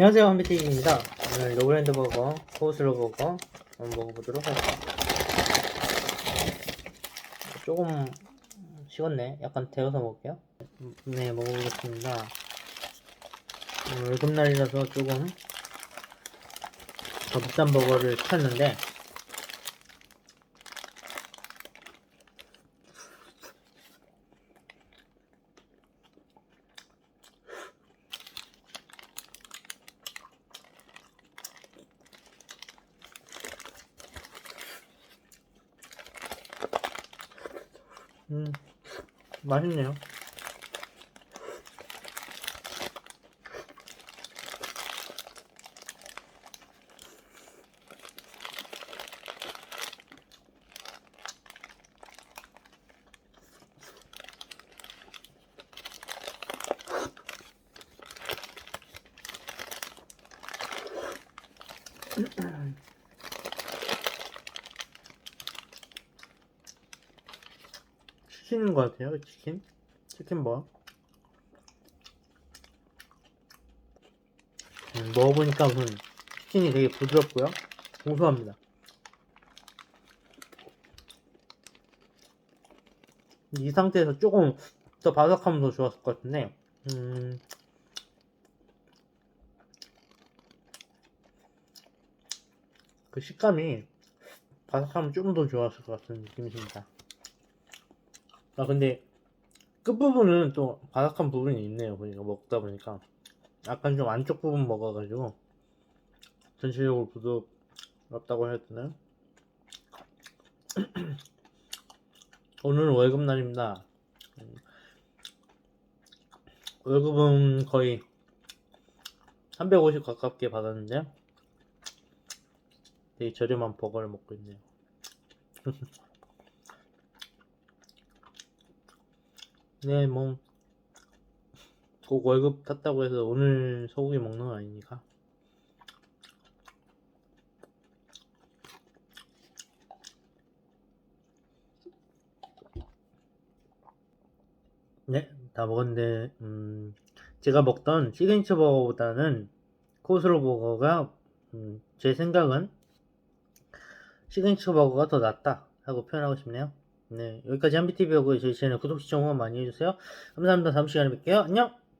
안녕하세요 한비티입니다. 오늘 노브랜드 버거 코스로 버거 한번 먹어보도록 할게요 조금 식었네. 약간 데워서 먹을게요. 네 먹어보겠습니다. 월급날이라서 조금 더 비싼 버거를 시켰는데 음 맛있네요 치킨인 것 같아요 치킨. 치킨 뭐? 음, 먹어보니까 우선 치킨이 되게 부드럽고요. 고소합니다. 이 상태에서 조금 더 바삭하면 더 좋았을 것 같은데 음, 그 식감이 바삭하면 좀 더 좋았을 것 같은 느낌이십니다 아 근데 끝부분은 또 바삭한 부분이 있네요 보니까 먹다 보니까. 약간 좀 안쪽 부분 먹어가지고 전체적으로 부드럽다고 해야 되나요? 오늘은 월급날입니다. 음, 월급은 거의 350 가깝게 받았는데 되게 저렴한 버거를 먹고 있네요 네, 뭐, 꼭 월급 탔다고 해서 오늘 소고기 먹는 건 아니니까. 네, 다 먹었는데, 음, 제가 먹던 시그니처 버거보다는 코스로 버거가, 음, 제 생각은 시그니처 버거가 더 낫다 하고 표현하고 싶네요. 네, 여기까지 한비티비였고요. 저희 채널 구독, 시청 후원 많이 해주세요. 감사합니다. 다음 시간에 뵐게요. 안녕!